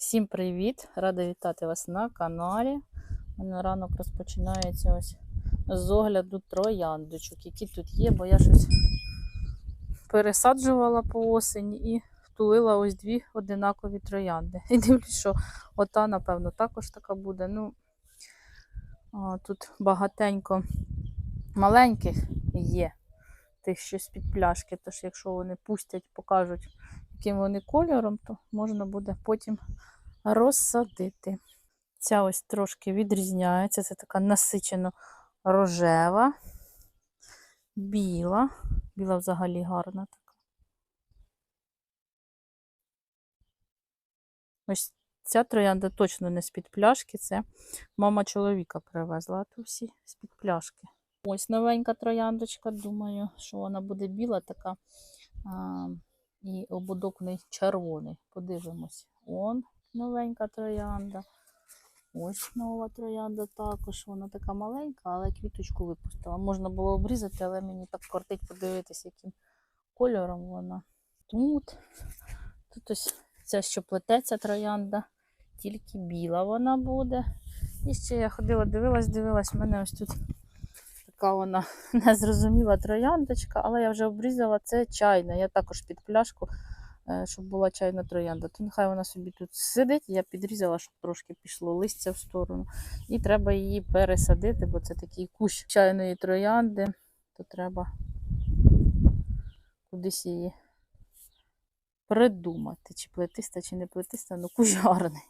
Всім привіт! Рада вітати вас на каналі. У мене ранок розпочинається ось з огляду трояндочок, які тут є, бо я щось пересаджувала по осені і втулила ось дві одинакові троянди. І дивлюсь, що ота, напевно, також така буде. Ну, тут багатенько маленьких є, тих, що з-під пляшки. Тож, якщо вони пустять, покажуть, яким вони кольором, то можна буде потім розсадити. Ця ось трошки відрізняється. Це така насичено рожева, біла. Біла взагалі гарна така. Ось ця троянда точно не з-під пляшки. Це мама чоловіка привезла, а то всі з-під пляшки. Ось новенька трояндочка. Думаю, що вона буде біла така. І ободок в неї червоний. Подивимось. Он новенька троянда. Ось нова троянда також. Вона така маленька, але квіточку випустила. Можна було обрізати, але мені так кортить подивитися, яким кольором вона. Тут, тут ось ця, що плететься троянда, тільки біла вона буде. І ще я ходила, дивилась, дивилась, в мене ось тут така вона незрозуміла трояндочка, але я вже обрізала це чайна. Я також під пляшку е, щоб була чайна троянда. То нехай вона собі тут сидить. Я підрізала, щоб трошки пішло листя в сторону. І треба її пересадити, бо це такий кущ чайної троянди, то треба кудись її придумати, чи плетиста, чи не плетиста, ну кущ гарний.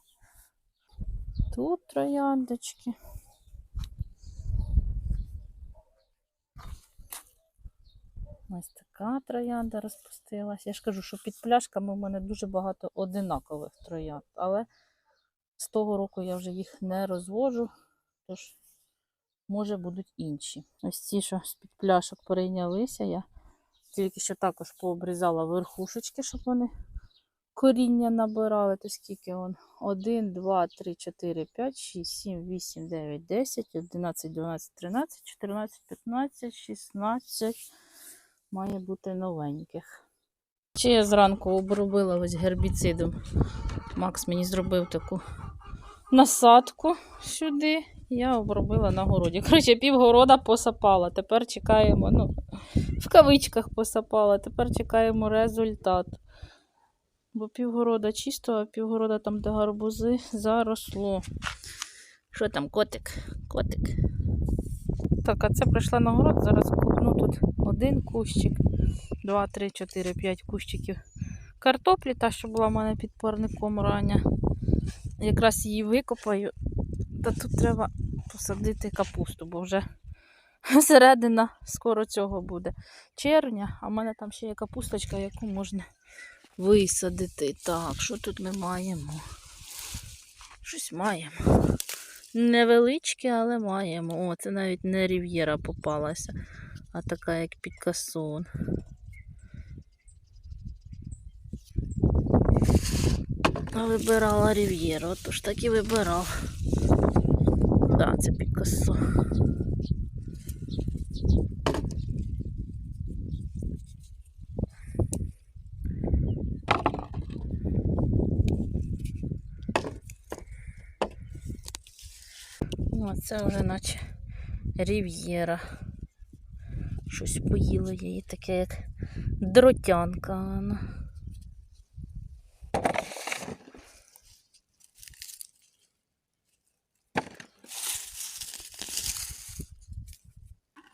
Тут трояндочки. Ось така троянда розпустилась. Я ж кажу, що під пляшками у мене дуже багато одинакових троянд, але з того року я вже їх не розвожу, тож, може, будуть інші. Ось ці, що з-під пляшок перейнялися, я тільки що також пообрізала верхушечки, щоб вони коріння набирали. То скільки он? 1, 2, 3, 4, 5, 6, 7, 8, 9, 10, 11, 12, 13, 14, 15, 16 має бути новеньких. Ще я зранку обробила ось гербіцидом. Макс мені зробив таку насадку сюди. Я обробила на городі. Коротше, півгорода посапала. Тепер чекаємо, ну, в кавичках посапала, тепер чекаємо результат. Бо півгорода чисто, а півгорода там, де гарбузи, заросло. Що там, котик? Котик. Так, а це прийшла на город. Зараз купну тут один кущик, два, три, чотири, п'ять кущиків картоплі, та, що була в мене під парником рання. Якраз її викопаю. Та тут треба посадити капусту, бо вже середина скоро цього буде. Червня, а в мене там ще є капусточка, яку можна висадити. Так, що тут ми маємо? Щось маємо. Невеличке, але маємо. О, це навіть не рів'єра попалася, а така, як Пікасон. А вибирала рів'єру, отож так і вибирав. Да, це Пікассо. О, це вже наче рів'єра. Щось поїло її таке, як дротянка.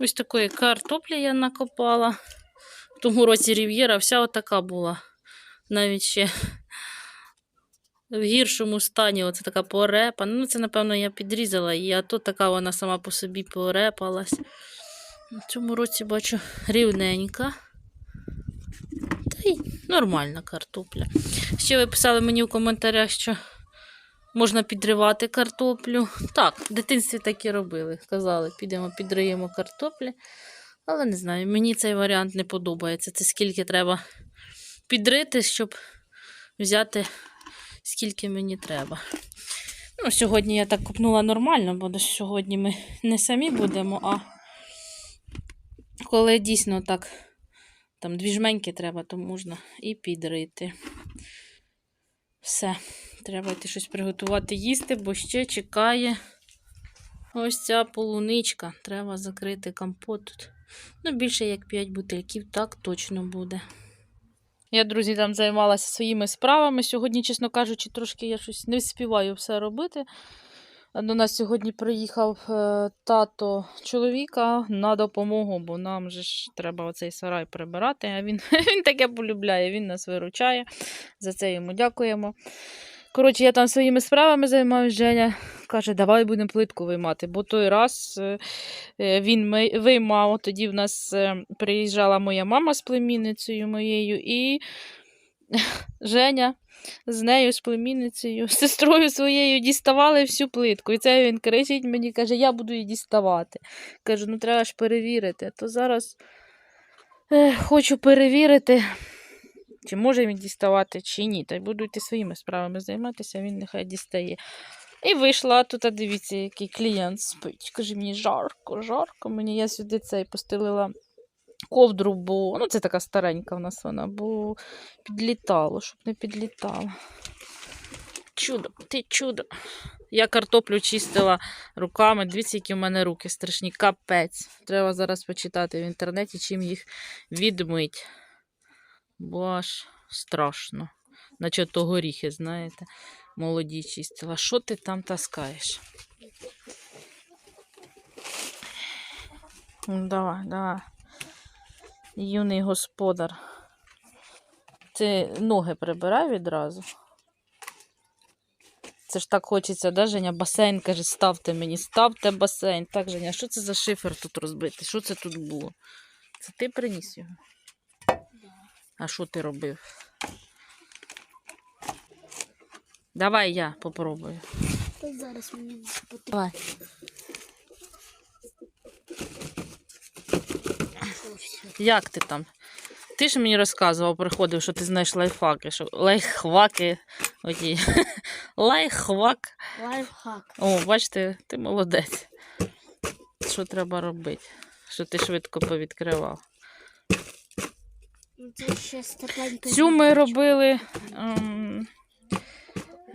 Ось такої картоплі я накопала. В тому році рів'єра вся отака була. Навіть ще в гіршому стані оце така порепа. Ну, це, напевно, я підрізала її, а то така вона сама по собі порепалась. В цьому році бачу рівненька. Та й нормальна картопля. Ще ви писали мені в коментарях, що можна підривати картоплю. Так, в дитинстві так і робили. Казали, підемо підриємо картоплі. Але не знаю, мені цей варіант не подобається. Це скільки треба підрити, щоб взяти скільки мені треба. Ну, Сьогодні я так купнула нормально, бо сьогодні ми не самі будемо, а коли дійсно так там дві жменьки треба, то можна і підрити. Все. Треба йти щось приготувати їсти, бо ще чекає ось ця полуничка. Треба закрити компот тут. Ну, більше як 5 бутильків, так точно буде. Я, друзі, там займалася своїми справами. Сьогодні, чесно кажучи, трошки я щось не вспіваю все робити. До нас сьогодні приїхав е, тато чоловіка на допомогу, бо нам же ж треба оцей сарай прибирати. А він, він таке полюбляє, він нас виручає. За це йому дякуємо. Коротше, я там своїми справами займаюся. Женя каже, давай будемо плитку виймати. Бо той раз е, е, він виймав, тоді в нас е, приїжджала моя мама з племінницею моєю, і Женя з нею, з племінницею, з сестрою своєю діставали всю плитку. І це він кричить мені, каже, я буду її діставати. Кажу, ну треба ж перевірити. То зараз хочу перевірити, чи може він діставати, чи ні. Та й буду йти своїми справами займатися, він нехай дістає. І вийшла тут, а дивіться, який клієнт спить. Каже, мені жарко, жарко. Мені я сюди цей постелила ковдру, бо ну, це така старенька в нас вона, бо підлітало, щоб не підлітало. Чудо, ти чудо. Я картоплю чистила руками. Дивіться, які в мене руки страшні. Капець. Треба зараз почитати в інтернеті, чим їх відмить. Бо аж страшно. Наче то горіхи, знаєте, молоді чистила. Що ти там таскаєш? Ну, Давай, давай. Юний господар. Ти ноги прибирай відразу. Це ж так хочеться, да, Женя? Басейн каже, ставте мені, ставте басейн. Так, Женя, що це за шифер тут розбитий? Що це тут було? Це ти приніс його? А що ти робив? Давай я попробую. Та зараз мені потрібно. Давай. Як ти там? Ти ж мені розказував, приходив, що ти знаєш лайфхаки, що лайфхаки. Оті. Лайфхак. Лайфхак. О, бачите, ти молодець. Що треба робити? Що ти швидко повідкривав. Ну, Це ще. Цю ми робили ем,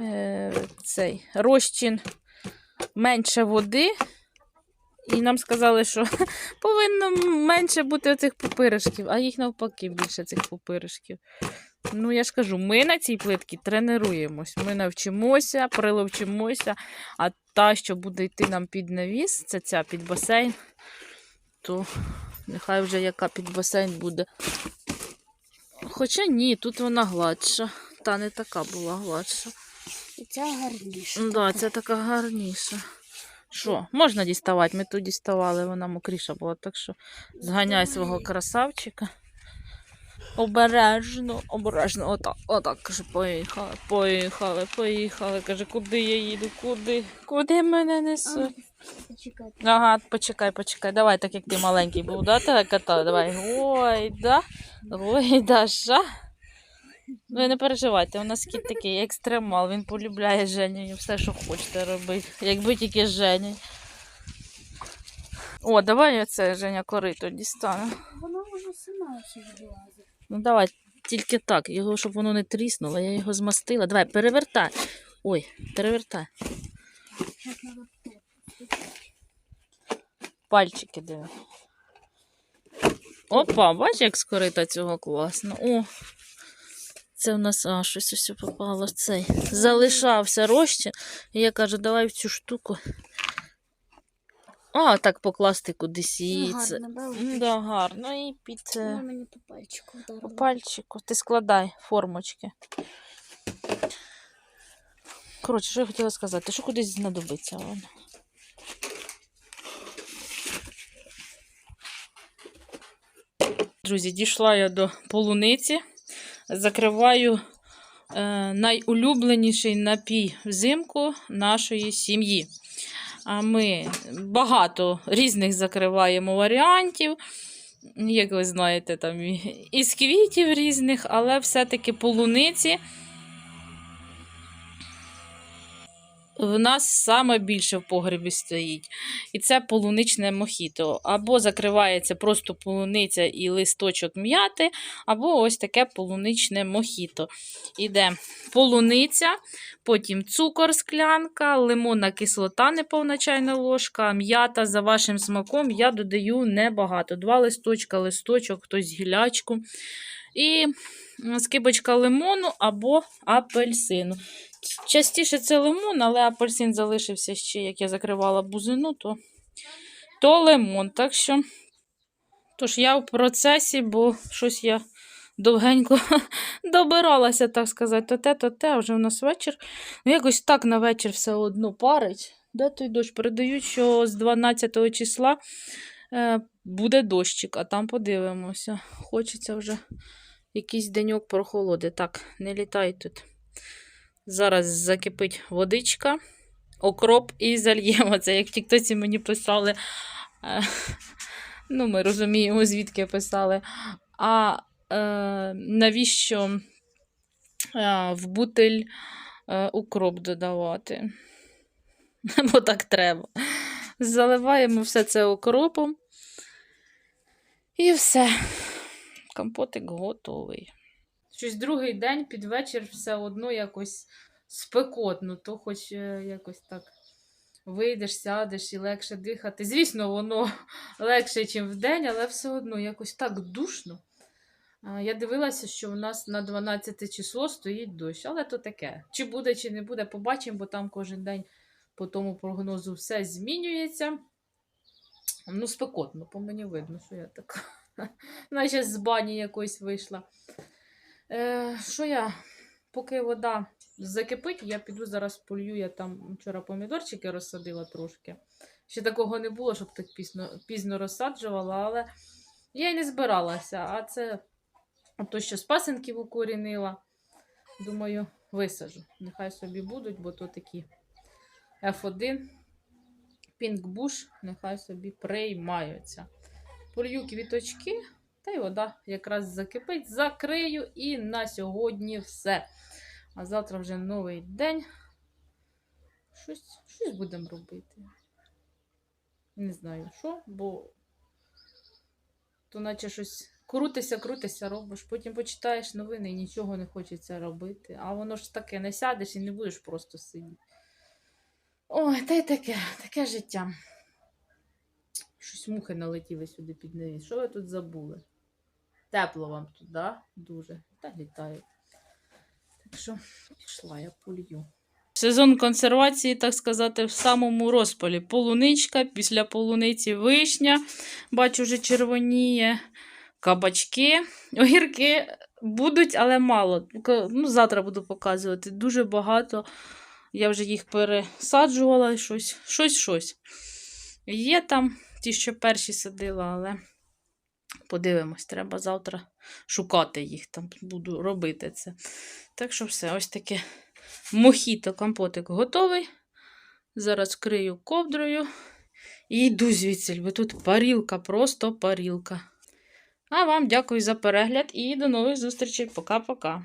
е, цей розчин менше води. І нам сказали, що повинно менше бути оцих пупиришків, а їх навпаки більше цих пупиришків. Ну, я ж кажу, ми на цій плитці тренуємось. Ми навчимося, приловчимося, а та, що буде йти нам під навіс, це ця під басейн, то нехай вже яка під басейн буде. Хоча ні, тут вона гладша. Та не така була гладша. І ця гарніша. Ну, да, це така гарніша. Що, можна діставати? Ми тут діставали, вона мокріша була, так що зганяй свого красавчика. Обережно, обережно, отак, отак, каже, поїхали, поїхали, поїхали. Каже, куди я їду, куди? Куди мене несуть? Ага, почекай, почекай. Давай, так як ти маленький був, да, тебе катав? Давай. Ой, да. Ой, Даша. Ви не переживайте, у нас кіт такий екстремал, він полюбляє Женю і все, що хочете робити. Якби тільки з Женю. О, давай оце Женя корито дістане. Вона вже сама все влазить. Ну давай, тільки так, його, щоб воно не тріснуло, я його змастила. Давай, перевертай. Ой, перевертай. Пальчики диви. Опа, бач, як скорита цього класно. О, це в нас а, щось ось попало в цей. Залишався розчин. І я кажу, давай в цю штуку. А, так покласти кудись і Ну, це. гарно, да, гарно. І під е, Вона мені по пальчику по пальчику. Ти складай формочки. Коротше, що я хотіла сказати, що кудись знадобиться воно. Друзі, дійшла я до полуниці. Закриваю е, найулюбленіший напій взимку нашої сім'ї. А ми багато різних закриваємо варіантів. Як ви знаєте, там із квітів різних, але все-таки полуниці. В нас саме більше в погребі стоїть. І це полуничне мохіто. Або закривається просто полуниця і листочок м'яти, або ось таке полуничне мохіто. Іде полуниця, потім цукор, склянка, лимонна кислота, неповна чайна ложка, м'ята за вашим смаком. Я додаю небагато. Два листочка, листочок, хтось гілячку. І скибочка лимону або апельсину. Частіше це лимон, але апельсин залишився ще, як я закривала бузину, то, то лимон. Так що, тож я в процесі, бо щось я довгенько добиралася, так сказати, то те, то те, вже у нас вечір. Ну, якось так на вечір все одно парить. Де той дощ? Передають, що з 12 числа е, буде дощик, а там подивимося. Хочеться вже якийсь деньок прохолоди. Так, не літай тут. Зараз закипить водичка, окроп і зальємо це. Як Тіктоці мені писали, е, ну, ми розуміємо, звідки писали. А е, навіщо е, в бутиль е, укроп додавати? Бо так треба. Заливаємо все це окропом. І все. Компотик готовий. Щось другий день під вечір все одно якось спекотно, то хоч е, якось так вийдеш, сядеш і легше дихати. Звісно, воно легше, ніж вдень, але все одно якось так душно. Я дивилася, що у нас на 12 число стоїть дощ, але то таке. Чи буде, чи не буде, побачимо, бо там кожен день по тому прогнозу все змінюється. Ну, спекотно, по мені видно, що я така. Наче з бані якось вийшла. Е, що я? Поки вода закипить, я піду зараз полью. Я там вчора помідорчики розсадила трошки. Ще такого не було, щоб так пізно, пізно розсаджувала, але я й не збиралася. А це то, що з пасенків укорінила. Думаю, висажу. Нехай собі будуть, бо то такі F1, Пінкбуш, нехай собі приймаються. Полью квіточки, та й вода якраз закипить, закрию і на сьогодні все. А завтра вже новий день. Щось, щось будемо робити. Не знаю що, бо то наче щось крутися, крутися робиш, потім почитаєш новини і нічого не хочеться робити. А воно ж таке, не сядеш і не будеш просто сидіти. Ой, та й таке, таке життя. Щось мухи налетіли сюди під навіс. Що ви тут забули? Тепло вам тут, да? Дуже. Та літає. Так що пішла я полью. Сезон консервації, так сказати, в самому розпалі. Полуничка, після полуниці вишня, бачу, вже червоніє. Кабачки, огірки будуть, але мало. Ну, завтра буду показувати. Дуже багато. Я вже їх пересаджувала, щось, щось, щось. Є там ті, що перші садила, але подивимось, треба завтра шукати їх, там буду робити це. Так що все, ось таке мохіто компотик готовий. Зараз крию ковдрою і йду звідси, бо тут парілка, просто парілка. А вам дякую за перегляд і до нових зустрічей. Пока-пока.